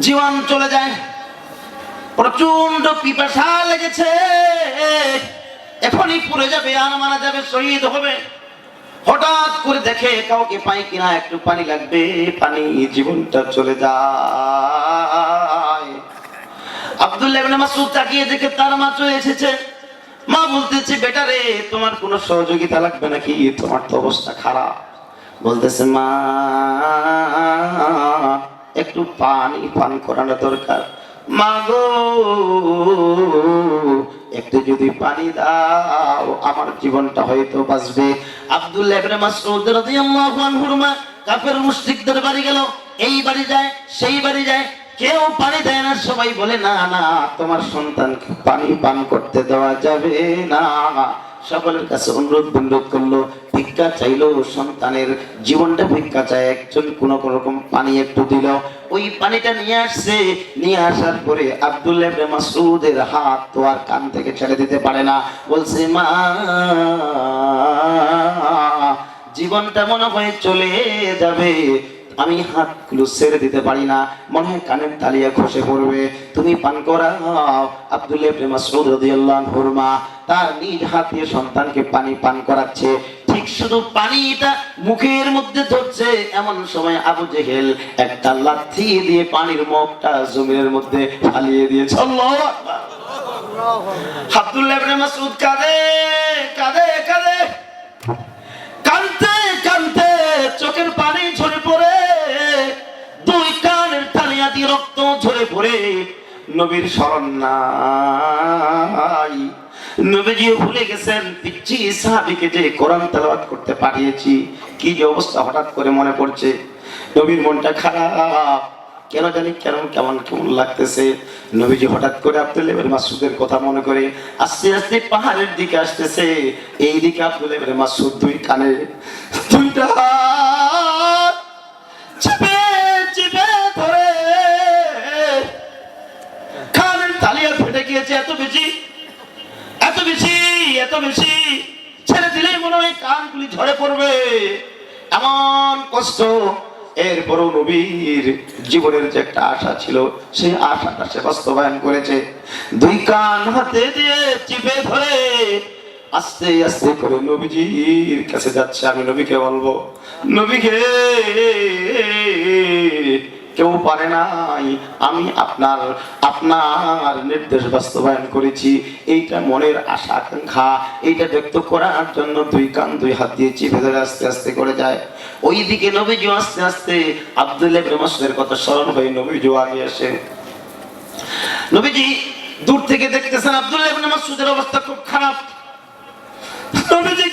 জীবন চলে যায়। প্রচণ্ড পিপাসা লেগেছে। এখনই পুড়ে যাবে, আর মারা যাবে, শহীদ হবে। হঠাৎ করে দেখে কাউকে পাই কিনা, একটু পানি লাগবে, পানি জীবনটা চলে যায়। আব্দুল্লাহ ইবনে মাসউদ তাকিয়ে দেখে তার মা চলে এসেছে। মা বলতেছে, বেটা রে, তোমার কোনো সহযোগিতা লাগবে নাকি? তোমার তো অবস্থা খারাপ। বলতেছে, মা একটু পানি, পান করানো দরকার। মা গো একটু যদি পানি দাও, আমার জীবনটা হয়তো বাঁচবে। আব্দুল্লাহ বাড়ি গেল। এই বাড়ি যায়, সেই বাড়ি যায়। কেউ পানি দেয় না, সবাই বলে, না না, তোমার সন্তানকে পানি পান করতে দেওয়া যাবে না। সকলের কাছে অনুরোধ বিনোদ করল, ভিক্ষা চাইলো সন্তানের, জীবনটা ভিক্ষা চায় একজন কোনো রকম পানি একটু দিল। ওই পানিটা নিয়ে আসছে, নিয়ে আসার পরে আব্দুল্লাহ ইবনে মাসউদের হাত তো আর কান থেকে ছেড়ে দিতে পারে না। বলছে, মা, জীবনটা মনে হয় চলে যাবে। আমি হাতগুলো ছেড়ে দিতে পারি না। মনে হয় কানের তালিয়া খসে পড়বে। তুমি পান করাও। আব্দুল্লাহ ইবনে তার নিজ হাত দিয়ে সন্তানকে পানি পান করাচ্ছে। ঠিক শুধু পানিটা মুখের মধ্যে ধরছে। এমন সময় আবু জেহেল একটা লাথি দিয়ে পানির মুখটা জমিনের মধ্যে ফালিয়ে দিয়েছে। আল্লাহু আব্দুল্লাহ ইবনে মাসউদ কাঁদে কাঁদে কাঁদে। রক্ত ঝরে পড়ে নবীর স্মরণ নাই। নবীজিও ভুলে গেছেন পিচ্ছি সাহাবিকে যে কোরআন তেলাওয়াত করতে পাঠিয়েছি, কি যে অবস্থা হঠাৎ করে মনে পড়ছে। নবীর মনটা খারাপ। কেন জানি কেন, কেমন কেমন লাগতেছে। নবীজি হঠাৎ করে আব্দুল ইবনে মাসুদের কথা মনে করে আস্তে আস্তে পাহাড়ের দিকে আসতেছে। এই দিকে আব্দুল ইবনে মাসুদ দুই কানে দুইটা ফেটে এত বেশি এত বেশি এত বেশি। ছেড়ে দিলেই মনে হয় কানগুলি ঝরে পড়বে। এমন কষ্ট। এরপরও নবীর জীবনের যে একটা আশা ছিল, সেই আশাটা সে বাস্তবায়ন করেছে। দুই কান হাতে দিয়ে চিপে ধরে আস্তে আস্তে করে নবীজির কাছে যাচ্ছে। আমি নবীকে বলব, নবীকে কেউ পারে নাই। আমি আপনার আপনার নির্দেশ বাস্তবায়ন করেছি। এইটা মনের আশা, আকাঙ্ক্ষা। এইটা ব্যক্ত করার জন্য দুই কান, দুই হাত দিয়ে চিপে ধরে আস্তে আস্তে করে যায়। ওই দিকে নবীজি আস্তে আস্তে আব্দুল্লাহ ইবনে কথা স্মরণ হয়ে নবীজি আগে আসে। নবীজি দূর থেকে দেখতেছেন আব্দুল্লাহ ইবনে মাসউদের অবস্থা খুব খারাপ। নবীজি